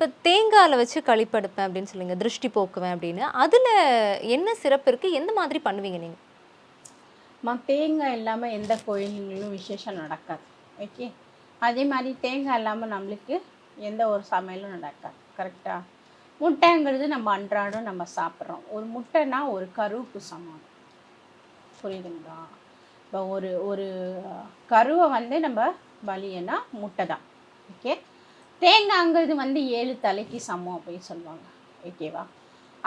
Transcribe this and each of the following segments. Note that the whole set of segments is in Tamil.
இப்போ தேங்காயில் வச்சு கழிப்படுப்பேன் அப்படின்னு சொல்லுங்க திருஷ்டி போக்குவேன் அப்படின்னு. அதில் என்ன சிறப்பு இருக்குது எந்த மாதிரி பண்ணுவீங்க நீங்கள் மா தேங்காய் இல்லாமல் எந்த கோயில்களும் விசேஷம் நடக்காது. ஓகே? அதே மாதிரி தேங்காய் இல்லாமல் நம்மளுக்கு எந்த ஒரு சமையலும் நடக்காது. கரெக்டாக முட்டைங்கிறது நம்ம அன்றாடம் நம்ம சாப்பிட்றோம். ஒரு முட்டைனா ஒரு கருவுக்கு சமம். புரியுதுங்களா? இப்போ ஒரு ஒரு கருவை வந்து நம்ம பலியனா முட்டை தான். ஓகே? தேங்காய்ங்கிறது வந்து ஏழு தலைக்கு சமம் அப்படின்னு சொல்லுவாங்க. ஓகேவா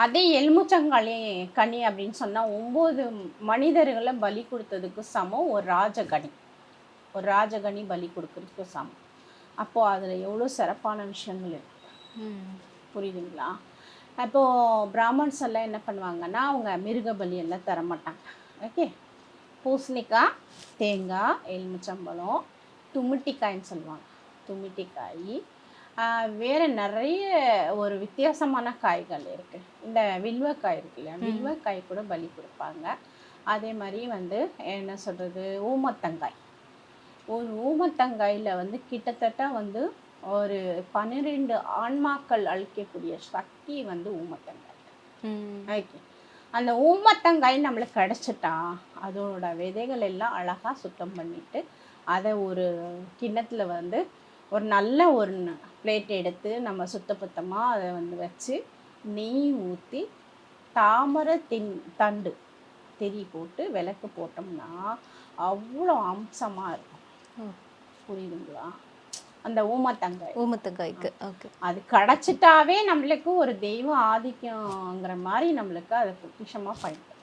அதே எலுமிச்சங்களி கனி அப்படின்னு சொன்னால் ஒம்பது மனிதர்களை பலி கொடுத்ததுக்கு சமம் ஒரு ராஜகனி. ஒரு ராஜகனி பலி கொடுக்கறதுக்கு சமம். அப்போது அதில் எவ்வளோ சிறப்பான விஷயங்கள் இருக்கு. புரியுதுங்களா? அப்போது பிராமன்ஸ் எல்லாம் என்ன பண்ணுவாங்கன்னா அவங்க மிருக பலி எல்லாம் தர மாட்டாங்க ஓகே பூசணிக்காய் தேங்காய் எலுமிச்சம்பழம் துமிட்டிக்காய்ன்னு சொல்லுவாங்க. துமிட்டிக்காய் வேற நிறைய ஒரு வித்தியாசமான காய்கள் இருக்கு. இந்த வில்வக்காய் இருக்கு இல்லையா? வில்வக்காய் கூட பலி கொடுப்பாங்க. அதே மாதிரி வந்து என்ன சொல்றது? ஊமத்தங்காய் ஒரு ஊமத்தங்காயில் வந்து கிட்டத்தட்ட வந்து ஒரு பன்னிரெண்டு ஆன்மாக்கள் அழிக்கக்கூடிய சக்தி வந்து ஊமத்தங்காய் ஓகே. அந்த ஊமத்தங்காய் நம்மளுக்கு கிடச்சிட்டா அதோட விதைகள் எல்லாம் அழகாக சுத்தம் பண்ணிட்டு அதை ஒரு கிண்ணத்தில் வந்து ஒரு நல்ல ஒரு பிளேட் எடுத்து நம்ம சுத்தபத்தமாக அதை வந்து வச்சு நெய் ஊற்றி தாமரை தின் தண்டு திரி போட்டு விளக்கு போட்டோம்னா அவ்வளோ அம்சமாக இருக்கும். புரியுதுங்களா? அந்த ஊமத்தங்காய். ஊமத்தங்காய்க்கு. ஓகே. அது கிடச்சிட்டாவே நம்மளுக்கு ஒரு தெய்வ ஆதிக்கங்கிற மாதிரி நம்மளுக்கு அது பொக்கிஷமாக பயன்படும்